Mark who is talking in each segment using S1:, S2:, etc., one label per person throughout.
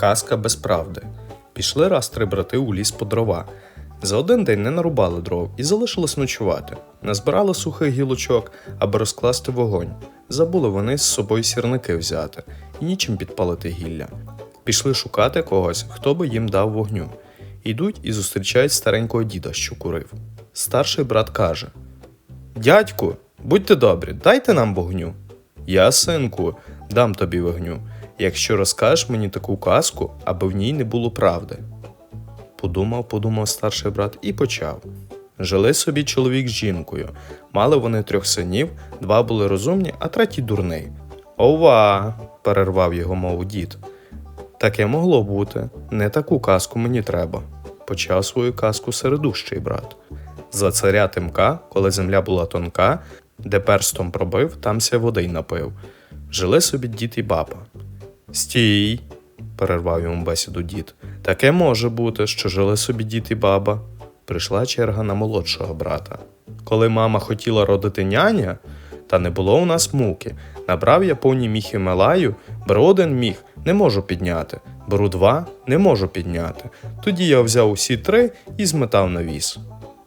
S1: Казка без правди. Пішли раз три брати у ліс по дрова. За один день не нарубали дров і залишились ночувати. Назбирали сухих гілочок, аби розкласти вогонь. Забули вони з собою сірники взяти і нічим підпалити гілля. Пішли шукати когось, хто би їм дав вогню. Йдуть і зустрічають старенького діда, що курив. Старший брат каже: Дядьку, будьте добрі, дайте нам вогню. Я, синку, дам тобі вогню, якщо розкажеш мені таку казку, аби в ній не було правди. Подумав, подумав старший брат і почав. Жили собі чоловік з жінкою. Мали вони трьох синів, два були розумні, а третій дурний. Ова. перервав його мову дід. Таке могло бути. Не таку казку мені треба. Почав свою казку середущий брат. За царя Тимка, коли земля була тонка, де перстом пробив, там ся води й напив. Жили собі дід і баба. Стій, перервав йому бесіду дід. Таке може бути, що жили собі дід і баба. Прийшла черга на молодшого брата. Коли мама хотіла родити няня, та не було у нас муки. Набрав я повні міхи Мелаю, беру один міх, не можу підняти. Беру два, не можу підняти. Тоді я взяв усі три і зметав на віз.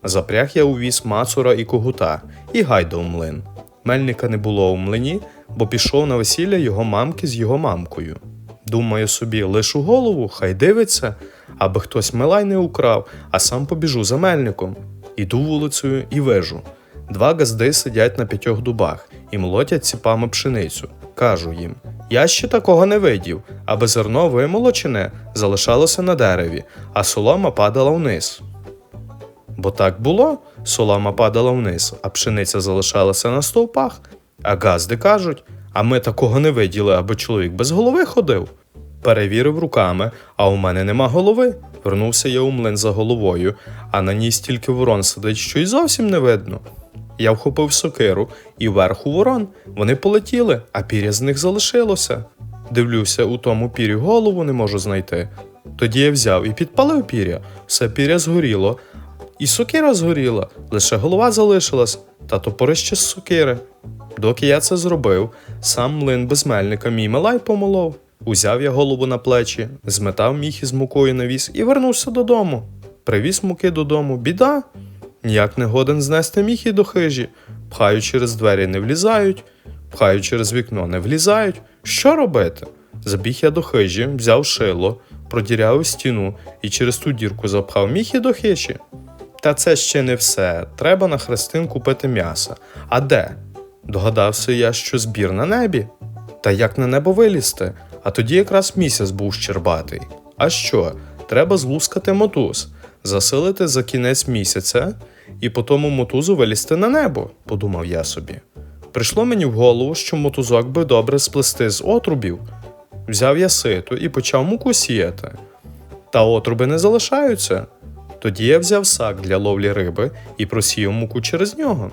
S1: Запряг я у віз мацура і когута, і гайда у млин. Мельника не було у млині, бо пішов на весілля його мамки з його мамкою. Думаю собі, лишу голову, хай дивиться, аби хтось мелай не украв, а сам побіжу за мельником. Іду вулицею і вижу. Два газди сидять на п'ятьох дубах і молотять ціпами пшеницю. Кажу їм: я ще такого не видів, аби зерно вимолочене залишалося на дереві, а солома падала вниз. Бо так було, солома падала вниз, а пшениця залишалася на стовпах. А газди кажуть: а ми такого не виділи, аби чоловік без голови ходив. Перевірив руками, а у мене нема голови. Вернувся я у млин за головою, а на ній стільки ворон сидить, що й зовсім не видно. Я вхопив сокиру і вверху ворон. Вони полетіли, а пір'я з них залишилося. Дивлюся, у тому пірі голову не можу знайти. Тоді я взяв і підпалив пір'я, все пір'я згоріло, і сокира згоріла, лише голова залишилась, та топорище з сокири. Доки я це зробив, сам млин без мельника мій мелай помолов. Узяв я голову на плечі, зметав міх із мукою на віз і вернувся додому. Привіз муки додому, біда. Ніяк не годен знести міхи до хижі. Пхаю через двері не влізають, пхаю через вікно не влізають. Що робити? Забіг я до хижі, взяв шило, продірявив стіну і через ту дірку запхав міхи до хижі. Та це ще не все. Треба на хрестин купити м'яса. А де? Догадався я, що збір на небі. Та як на небо вилізти? А тоді якраз місяць був щербатий. А що? Треба злускати мотуз, засилити за кінець місяця і по тому мотузу вилізти на небо, подумав я собі. Прийшло мені в голову, що мотузок би добре сплести з отрубів. Взяв я сито і почав муку сіяти. Та отруби не залишаються. Тоді я взяв сак для ловлі риби і просіяв муку через нього.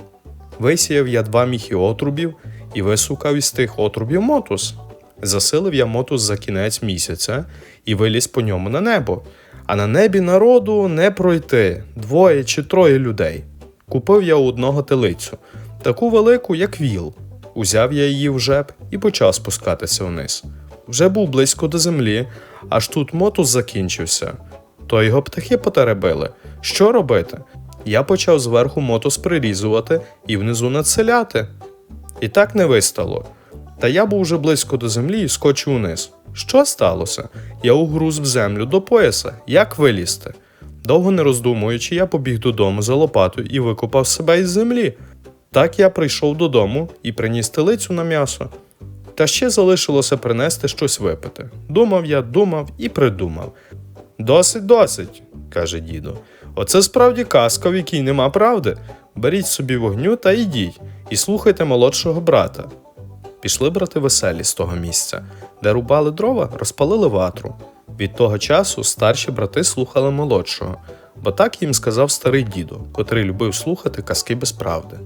S1: Висіяв я два міхи отрубів і висукав із тих отрубів мотус. Засилив я мотус за кінець місяця і виліз по ньому на небо. А на небі народу не пройти двоє чи троє людей. Купив я у одного телицю, таку велику, як віл. Узяв я її в жеб і почав спускатися вниз. Вже був близько до землі, аж тут мотус закінчився. То його птахи потеребили. Що робити? Я почав зверху мотус прирізувати і внизу надселяти. І так не вистало. Та я був вже близько до землі і скочив униз. Що сталося? Я угруз в землю до пояса. Як вилізти? Довго не роздумуючи, я побіг додому за лопатою і викопав себе із землі. Так я прийшов додому і приніс телицю на м'ясо. Та ще залишилося принести щось випити. Думав я, думав і придумав. Досить, досить, каже діду. Оце справді казка, в якій нема правди. Беріть собі вогню та йдіть, і слухайте молодшого брата. Пішли брати веселі з того місця, де рубали дрова, розпалили ватру. Від того часу старші брати слухали молодшого, бо так їм сказав старий дідо, котрий любив слухати казки без правди.